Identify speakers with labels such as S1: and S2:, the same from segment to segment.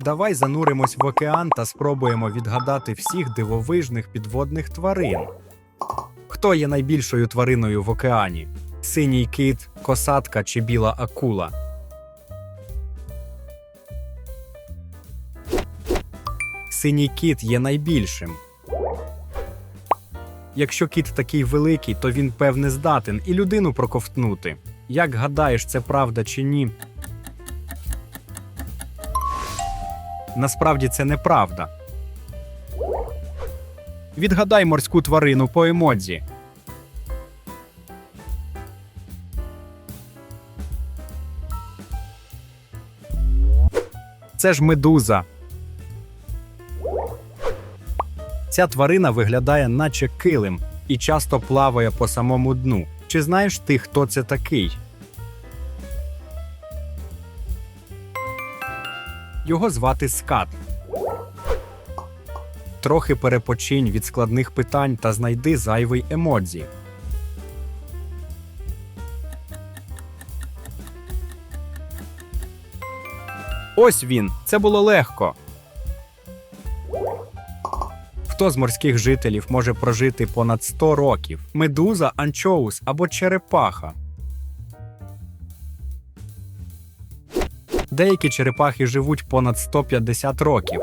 S1: Давай зануримось в океан та спробуємо відгадати всіх дивовижних підводних тварин. Хто є найбільшою твариною в океані? Синій кит, косатка чи біла акула? Синій кит є найбільшим. Якщо кіт такий великий, то він певне здатен і людину проковтнути. Як гадаєш, це правда чи ні? Насправді це неправда. Відгадай морську тварину по емодзі. Це ж медуза. Ця тварина виглядає наче килим і часто плаває по самому дну. Чи знаєш ти, хто це такий? Його звати Скат. Трохи перепочинь від складних питань та знайди зайвий емодзі. Ось він. Це було легко. Хто з морських жителів може прожити понад 100 років? Медуза, анчоус або черепаха? Деякі черепахи живуть понад 150 років.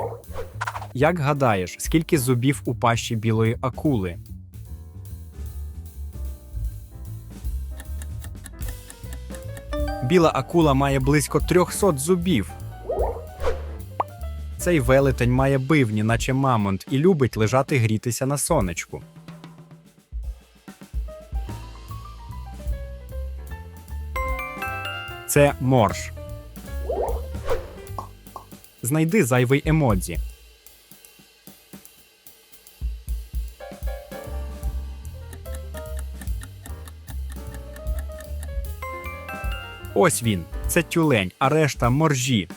S1: Як гадаєш, скільки зубів у пащі білої акули? Біла акула має близько 300 зубів. Цей велетень має бивні, наче мамонт, і любить лежати грітися на сонечку. Це морж. Знайди зайвий емодзі. Ось він. Це тюлень, а решта моржі.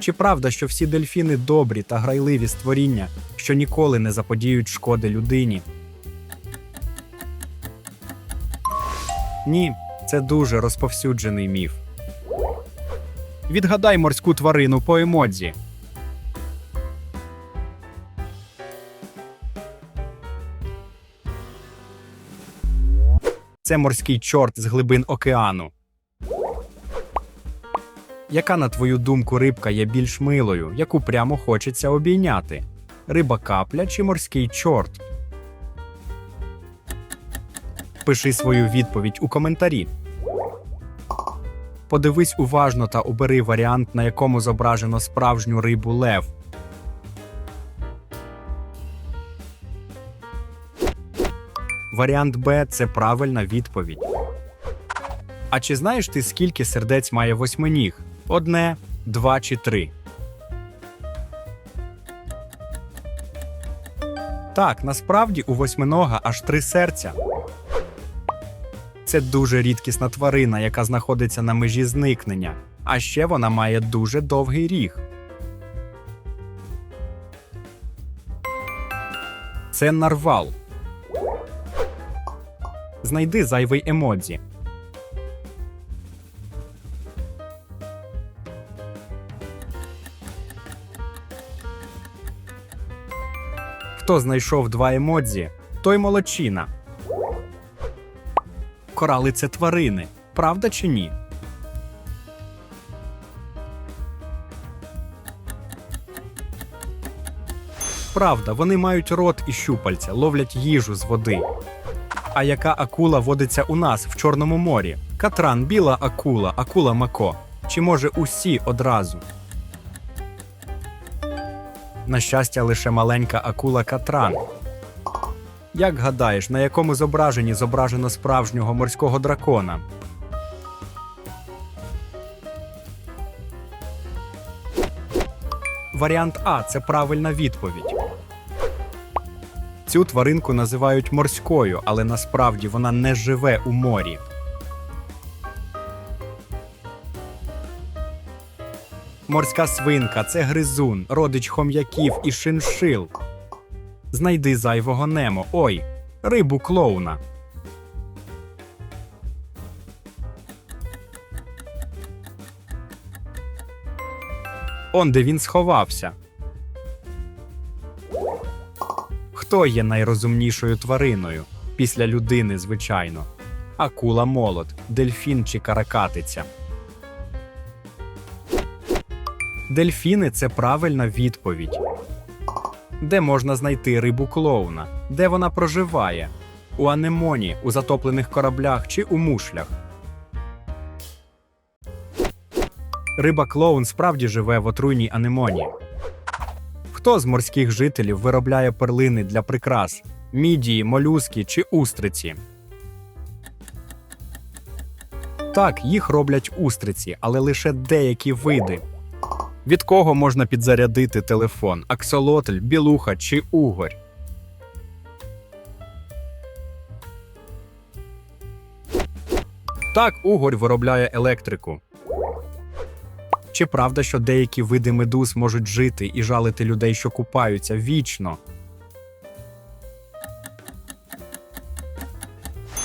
S1: Чи правда, що всі дельфіни добрі та грайливі створіння, що ніколи не заподіють шкоди людині? Ні, це дуже розповсюджений міф. Відгадай морську тварину по емодзі. Це морський чорт з глибин океану. Яка, на твою думку, рибка є більш милою, яку прямо хочеться обійняти? Риба капля чи морський чорт? Пиши свою відповідь у коментарі. Подивись уважно та обери варіант, на якому зображено справжню рибу лев. Варіант Б це правильна відповідь. А чи знаєш ти, скільки сердець має восьминіг? Одне, два чи три? Так, насправді у восьминога аж три серця. Це дуже рідкісна тварина, яка знаходиться на межі зникнення. А ще вона має дуже довгий ріг. Це нарвал. Знайди зайвий емодзі. Хто знайшов два емодзі, той молодчина. Корали це тварини. Правда чи ні? Правда, вони мають рот і щупальця, ловлять їжу з води. А яка акула водиться у нас в Чорному морі? Катран, біла акула, акула мако. Чи може усі одразу? На щастя, лише маленька акула Катран. Як гадаєш, на якому зображенні зображено справжнього морського дракона? Варіант А це правильна відповідь. Цю тваринку називають морською, але насправді вона не живе у морі. Морська свинка це гризун, родич хом'яків і шиншил. Знайди зайвого немо. Ой, рибу клоуна. Он де він сховався. Хто є найрозумнішою твариною? Після людини, звичайно. Акула молот, дельфін чи каракатиця. Дельфіни це правильна відповідь. Де можна знайти рибу клоуна? Де вона проживає? У анемоні, у затоплених кораблях чи у мушлях? Риба клоун справді живе в отруйній анемоні. Хто з морських жителів виробляє перлини для прикрас? Мідії, молюски чи устриці? Так, їх роблять устриці, але лише деякі види. Від кого можна підзарядити телефон? Аксолотль, білуха чи угорь? Так, угорь виробляє електрику. Чи правда, що деякі види медуз можуть жити і жалити людей, що купаються вічно?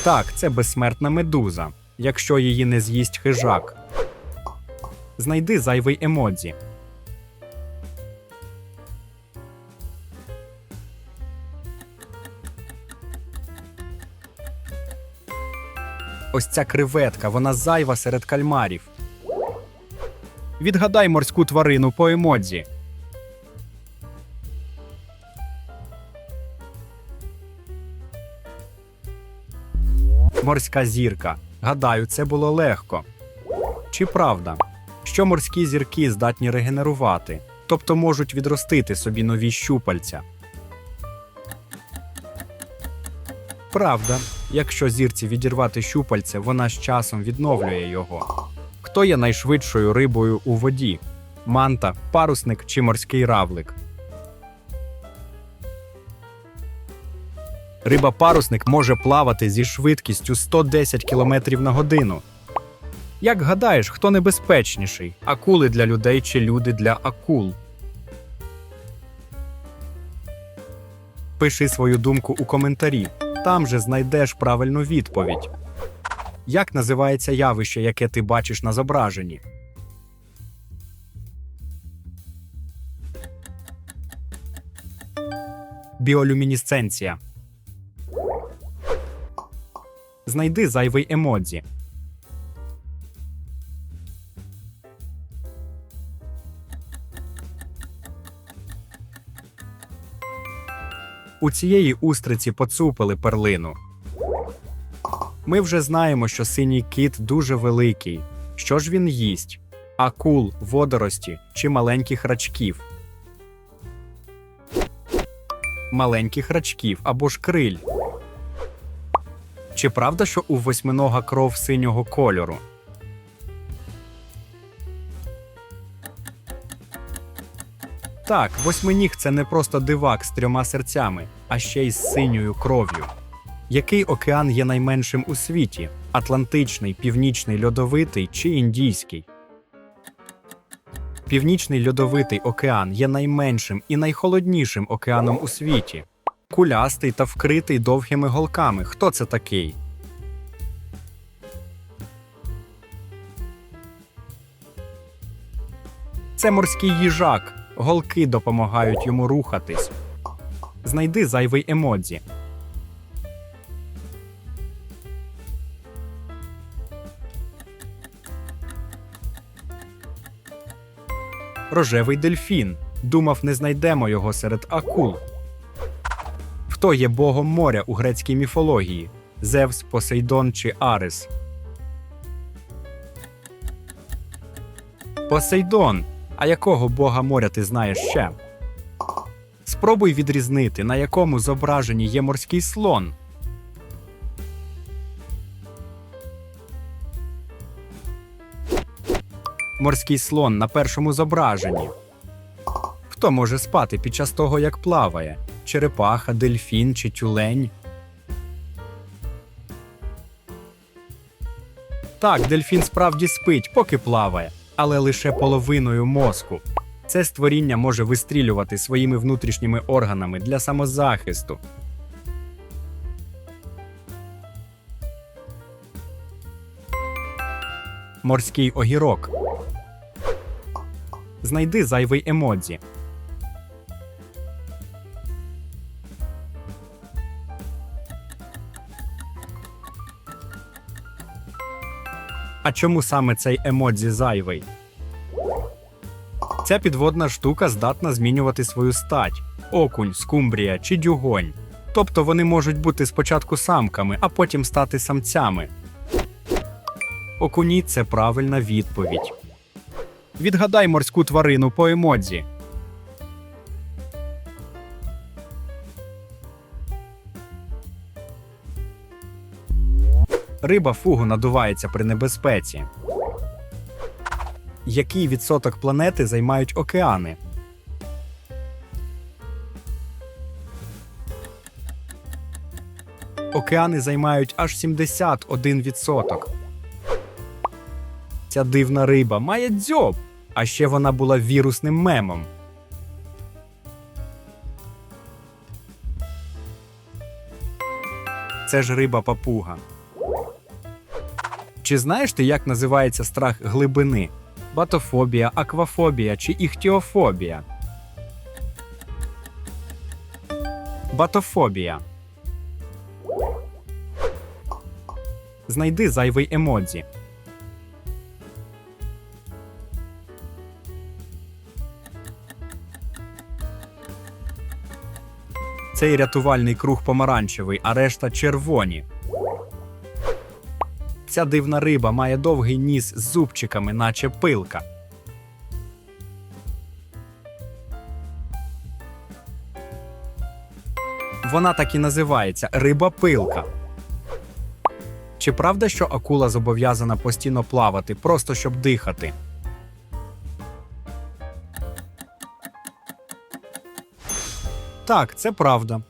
S1: Так, це безсмертна медуза, якщо її не з'їсть хижак. Знайди зайвий емодзі. Ось ця креветка, вона зайва серед кальмарів. Відгадай морську тварину по емодзі. Морська зірка. Гадаю, це було легко. Чи правда, що морські зірки здатні регенерувати, тобто можуть відростити собі нові щупальця? Правда, якщо зірці відірвати щупальце, вона з часом відновлює його. Хто є найшвидшою рибою у воді? Манта, парусник чи морський равлик? Риба-парусник може плавати зі швидкістю 110 км на годину. Як гадаєш, хто небезпечніший? Акули для людей чи люди для акул? Пиши свою думку у коментарі. Там же знайдеш правильну відповідь. Як називається явище, яке ти бачиш на зображенні? Біолюмінесценція. Знайди зайвий емодзі. У цієї устриці поцупили перлину. Ми вже знаємо, що синій кит дуже великий. Що ж він їсть? Акул, водорості чи маленьких рачків? Маленьких рачків або ж криль. Чи правда, що у восьминога кров синього кольору? Так, восьминіг це не просто дивак з трьома серцями, а ще й з синьою кров'ю. Який океан є найменшим у світі? Атлантичний, північний льодовитий чи індійський? Північний льодовитий океан є найменшим і найхолоднішим океаном у світі. Кулястий та вкритий довгими голками. Хто це такий? Це морський їжак. Голки допомагають йому рухатись. Знайди зайвий емодзі. Рожевий дельфін. Думав, не знайдемо його серед акул. Хто є богом моря у грецькій міфології? Зевс, Посейдон чи Арес? Посейдон. А якого бога моря ти знаєш ще? Спробуй відрізнити, на якому зображенні є морський слон. Морський слон на першому зображенні. Хто може спати під час того, як плаває? Черепаха, дельфін чи тюлень? Так, дельфін справді спить, поки плаває, але лише половиною мозку. Це створіння може вистрілювати своїми внутрішніми органами для самозахисту. Морський огірок. Знайди зайвий емодзі. А чому саме цей емодзі зайвий? Ця підводна штука здатна змінювати свою стать окунь, скумбрія чи дюгонь. Тобто вони можуть бути спочатку самками, а потім стати самцями. Окуні це правильна відповідь. Відгадай морську тварину по емодзі. Риба фугу надувається при небезпеці. Який відсоток планети займають океани? Океани займають аж 71%. Ця дивна риба має дзьоб, а ще вона була вірусним мемом. Це ж риба папуга. Чи знаєш ти, як називається страх глибини? Батофобія, аквафобія чи іхтіофобія? Батофобія. Знайди зайвий емодзі. Цей рятувальний круг помаранчевий, а решта червоні. Ця дивна риба має довгий ніс з зубчиками, наче пилка. Вона так і називається риба-пилка. Чи правда, що акула зобов'язана постійно плавати, просто щоб дихати? Так, це правда.